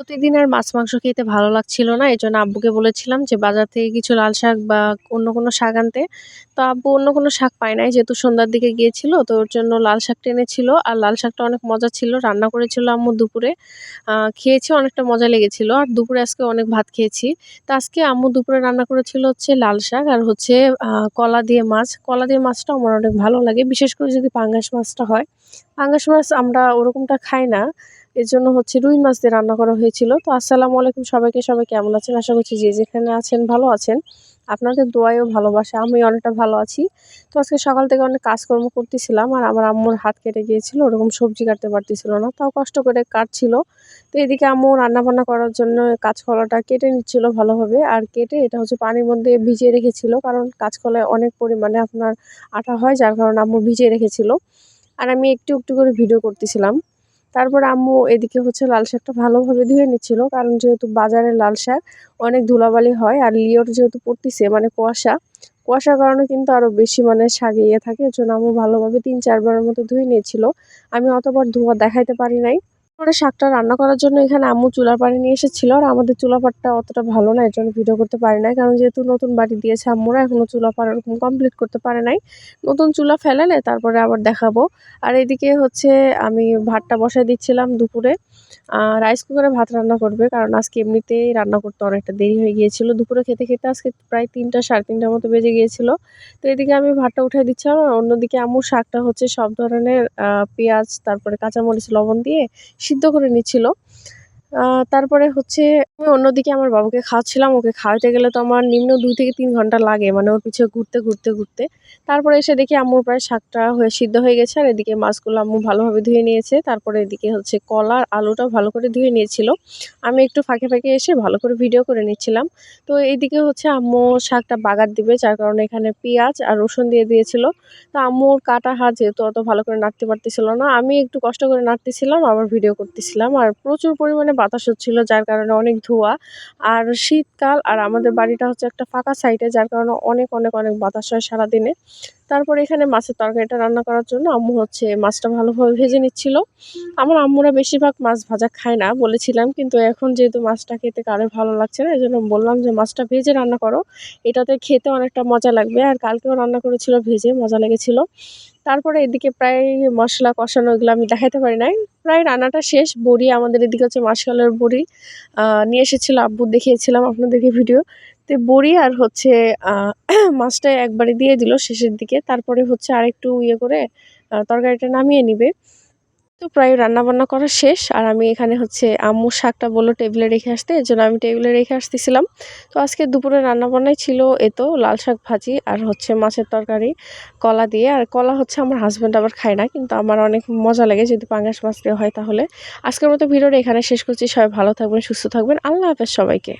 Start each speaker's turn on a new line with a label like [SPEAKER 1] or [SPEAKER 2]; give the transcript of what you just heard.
[SPEAKER 1] প্রতিদিন আর মাছ, মাংস খেতে ভালো লাগছিল না। এই জন্য আব্বুকে বলেছিলাম যে, বাজার থেকে কিছু লাল শাক বা অন্য কোনো শাক আনতে। তো আব্বু অন্য কোনো শাক পায় নাই, যেহেতু সন্ধ্যার দিকে গিয়েছিল, তো ওর জন্য লাল শাক টেনেছিল। আর লাল শাকটা অনেক মজা ছিল, রান্না করেছিল আম্মু দুপুরে। খেয়েছি, অনেকটা মজা লেগেছিল। আর দুপুরে আজকে অনেক ভাত খেয়েছি। তো আজকে আম্মু দুপুরে রান্না করেছিল হচ্ছে লাল শাক আর হচ্ছে কলা দিয়ে মাছ। কলা দিয়ে মাছটা আমার অনেক ভালো লাগে। বিশেষ করে যদি পাঙ্গাস মাছটা হয়। পাঙ্গাস মাছ আমরা ওরকমটা খাই না। এর জন্য হচ্ছে রুই মাছ দিয়ে রান্না করা হয়েছিল। তো আসসালামু আলাইকুম সবাইকে, সবাই কেমন আছেন? আশা করছি যে যেখানে আছেন ভালো আছেন। আপনাদের দোয়ায়ও ভালোবাসা, আমি অনেকটা ভালো আছি। তো আজকে সকাল থেকে অনেক কাজকর্ম করতেছিলাম আর আমার আম্মুর হাত কেটে গিয়েছিল, ওরকম সবজি কাটতে পারতেছিল না, তাও কষ্ট করে কাটছিল। তো এদিকে আম্মু রান্নাবান্না করার জন্য কাঁচকলাটা কেটে নিচ্ছিল ভালোভাবে, আর কেটে এটা হচ্ছে পানির মধ্যে ভিজিয়ে রেখেছিল, কারণ কাঁচকলায় অনেক পরিমাণে আপনার আটা হয়, যার কারণে আম্মু ভিজিয়ে রেখেছিল। আর আমি একটু একটু করে ভিডিও করতেছিলাম। তারপর আম্মু এদিকে হচ্ছে লাল শাকটা ভালোভাবে ধুয়ে নিচ্ছিল, কারণ যেহেতু বাজারে লাল শাক অনেক ধুলাবালি হয় আর লিওর যেহেতু পড়তেছে মানে কুয়াশা, কুয়াশার কারণে কিন্তু আরও বেশি মানে শাক ইয়ে থাকে, এর জন্য আম্মু ভালোভাবে তিন চারবারের মতো ধুয়ে নিয়েছিল। আমি অতবার ধোয়া দেখাইতে পারি নাই। পরে শাকটা রান্না করার জন্য এখানে আম্মু চুলার পানি নিয়ে এসেছিল আর আমাদের চুলা পাটটা অতটা ভালো না, এর জন্য ভিডিও করতে পারি নাই। কারণ যেহেতু নতুন বাড়ি দিয়েছে আম্মুরা এখনও চুলা পাড় ওরকম কমপ্লিট করতে পারে নাই। নতুন চুলা ফেলালে তারপরে আবার দেখাবো। আর এদিকে হচ্ছে আমি ভাতটা বসাই দিচ্ছিলাম দুপুরে। রাইস কুকারে ভাত রান্না করবে, কারণ আজকে এমনিতেই রান্না করতে অনেকটা দেরি হয়ে গিয়েছিল। দুপুরে খেতে খেতে আজকে প্রায় তিনটা, সাড়ে তিনটার মতো বেজে গিয়েছিল। তো এদিকে আমি ভাতটা উঠে দিচ্ছিলাম আর অন্যদিকে আমার শাকটা হচ্ছে সব ধরনের পেঁয়াজ, তারপরে কাঁচামরিচ, লবণ দিয়ে সিদ্ধ করে নিচ্ছিল। তারপরে হচ্ছে আমি অন্যদিকে আমার বাবাকে খাওয়াচ্ছিলাম। ওকে খাওয়াতে গেলে তো আমার নিম্ন দুই থেকে তিন ঘণ্টা লাগে মানে ওর পিছিয়ে ঘুরতে ঘুরতে ঘুরতে। তারপরে এসে দেখি আম্মুর প্রায় শাকটা হয়ে সিদ্ধ হয়ে গেছে। আর এদিকে মাছগুলো আম্মু ভালোভাবে ধুয়ে নিয়েছে। তারপরে এদিকে হচ্ছে কলা আর আলুটাও ভালো করে ধুয়ে নিয়েছিল। আমি একটু ফাঁকে ফাঁকে এসে ভালো করে ভিডিও করে নিচ্ছিলাম। তো এইদিকে হচ্ছে আম্মু শাকটা বাগার দিবে, যার কারণে এখানে পেঁয়াজ আর রসুন দিয়ে দিয়েছিল। তো আম্মুর কাটা হাত যেহেতু অত ভালো করে নাড়তে পারতেছিল না, আমি একটু কষ্ট করে নাড়তেছিলাম, আবার ভিডিও করতেছিলাম। আর প্রচুর পরিমাণে বাতাস হচ্ছিল, যার কারণে অনেক ধোয়া। আর শীতকাল আর আমাদের বাড়িটা হচ্ছে একটা ফাঁকা সাইডে যার কারণে অনেক অনেক অনেক বাতাস হয় সারাদিনে। তারপর এখানে মাছের তরকারিটা রান্না করার জন্য আম্মু হচ্ছে মাছটা ভালোভাবে ভেজে নিচ্ছিল। আমার আম্মুরা বেশিরভাগ মাছ ভাজা খায় না বলেছিলাম, কিন্তু এখন যেহেতু মাছটা খেতে কারও ভালো লাগছে না এই জন্য বললাম যে মাছটা ভেজে রান্না করো। এটাতে খেতে অনেকটা মজা লাগবে। আর কালকেও রান্না করেছিল, ভেজে মজা লেগেছিল। তারপরে এদিকে প্রায় মশলা কষানো এগুলো আমি দেখাতে পারি নাই। প্রায় রান্নাটা শেষ। বড়ি আমাদের এদিকে হচ্ছে মাসকালের বড়ি। নিয়ে এসেছিল, আব্বু দেখিয়েছিলাম আপনাদেরকে ভিডিও তো বড়ি আর হচ্ছে মাছটা একবারে দিয়ে দিল শেষের দিকে। তারপরে হচ্ছে আরেকটু ইয়ে করে তরকারিটা নামিয়ে নিবে। তো প্রায় রান্নাবান্না করা শেষ। আর আমি এখানে হচ্ছে আম্মু শাকটা বলল টেবিলে রেখে আসতে এর জন্য আমি টেবিলে রেখে আসতেছিলাম। তো আজকে দুপুরে রান্নাবান্নাই ছিল এতো লাল শাক ভাজি আর হচ্ছে মাছের তরকারি, কলা দিয়ে। আর কলা হচ্ছে আমার হাজব্যান্ড আবার খায় না, কিন্তু আমার অনেক মজা লাগে যদি পাঙ্গাস মাছ দেওয়া হয় তাহলে। আজকের মতো ভিডিওটা এখানে শেষ করছি, সবাই ভালো থাকবেন, সুস্থ থাকবেন। আল্লাহ হাফেজ সবাইকে।